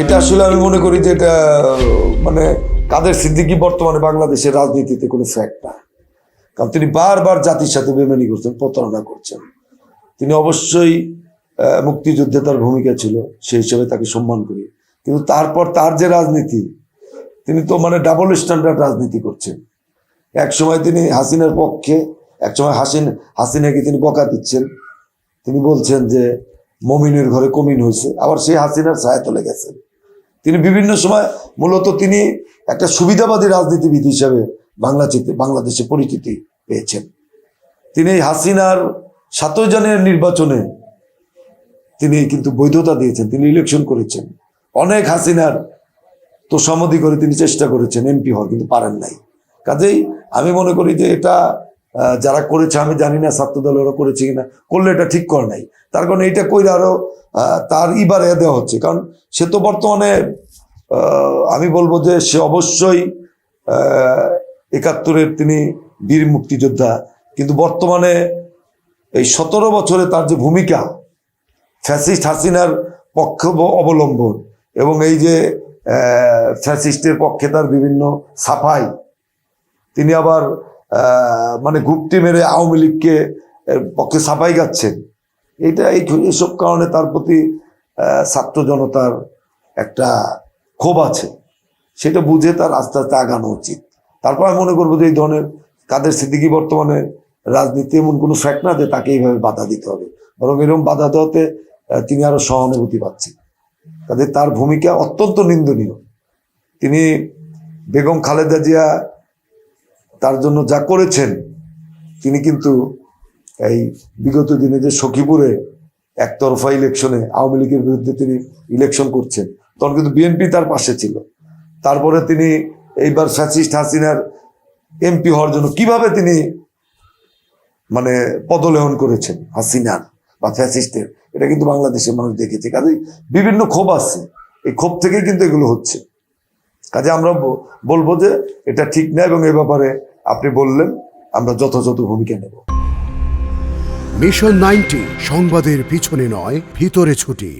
এটা আসলে আমি মনে করি যে এটা মানে কাদের সিদ্দিকি বর্তমানে বাংলাদেশের রাজনীতিতে কোনো ফ্যাক্ট না। কারণ তিনি বারবার জাতির সাথে বেমানি করছেন, প্রতারণা করছেন। তিনি অবশ্যই মুক্তিযুদ্ধে তার ভূমিকা ছিল, সেই হিসেবে তাকে সম্মান করি। কিন্তু তারপর তার যে রাজনীতি, তিনি তো মানে ডাবল স্ট্যান্ডার্ড রাজনীতি করছেন। এক সময় তিনি হাসিনার পক্ষে, এক সময় হাসিন, হাসিনাকে তিনি বকা দিচ্ছেন। তিনি বলছেন যে, মমিনের ঘরে কমিন হয়েছে। আবার সেই হাসিনার ছায়া তলে গেছেন তিনি বিভিন্ন সময় মূলত তিনি একটা সুবিধাবাদী রাজনীতিবিদ হিসেবে বাংলা বাংলাদেশে পরিচিতি পেয়েছেন। তিনি হাসিনার সাতই জানের নির্বাচনে তিনি কিন্তু বৈধতা দিয়েছেন, তিনি ইলেকশন করেছেন। অনেক হাসিনার তোষামদি করে তিনি চেষ্টা করেছেন, এমপি হওয়ার, কিন্তু পারেন নাই। কাজেই আমি মনে করি যে এটা যারা করেছে, আমি জানি না ছাত্র দল ওরা করেছে কিনা, করলে এটা ঠিক করে নাই। তার কারণে এইটা কইরে আরও তার ইবারে দেওয়া হচ্ছে। কারণ সে তো বর্তমানে আমি বলব যে সে অবশ্যই একাত্তরের তিনি বীর মুক্তিযোদ্ধা। কিন্তু বর্তমানে এই সতেরো বছরে তার যে ভূমিকা, ফ্যাসিস্ট হাসিনার পক্ষ অবলম্বন এবং এই যে ফ্যাসিস্টের পক্ষে তার বিভিন্ন সাফাই, তিনি আবার মানে গুপ্তি মেরে আওয়ামী লীগকে পক্ষে সাফাই গাচ্ছেন এইটা, এই এইসব কারণে তার প্রতি ছাত্র জনতার একটা ক্ষোভ আছে। সেটা বুঝে তার আস্তে আস্তে আগানো উচিত। তারপর আমি মনে করব যে এই ধরনের কাদের সিদ্দিকি বর্তমানে রাজনীতি এমন কোনো ফ্যাক্ট না যে তাকে এইভাবে বাধা দিতে হবে। বরং এরকম বাধা দেওয়াতে তিনি আরও সহানুভূতি পাচ্ছেন। কাজে তার ভূমিকা অত্যন্ত নিন্দনীয়। তিনি বেগম খালেদা জিয়া তার জন্য যা করেছেন, তিনি কিন্তু এই বিগত দিনে যে সখীপুরে একতরফা ইলেকশনে আওয়ামী লীগের বিরুদ্ধে তিনি ইলেকশন করছেন, তখন কিন্তু বিএনপি তার পাশে ছিল। তারপরে তিনি এইবার ফ্যাসিস্ট হাসিনার এমপি হওয়ার জন্য কীভাবে তিনি মানে পদলেহন করেছেন, হাসিনার বা ফ্যাসিস্টের, এটা কিন্তু বাংলাদেশের মানুষ দেখেছে। কাজেই বিভিন্ন ক্ষোভ আছে, এই ক্ষোভ থেকেই কিন্তু এগুলো হচ্ছে। কাজে আমরা বলব যে এটা ঠিক না এবং এ ব্যাপারে আপনি বললেন আমরা যথাযথ ভূমিকা নেব। মিশন নাইনটি সংবাদের পিছনে নয় ভিতরে ছুটি।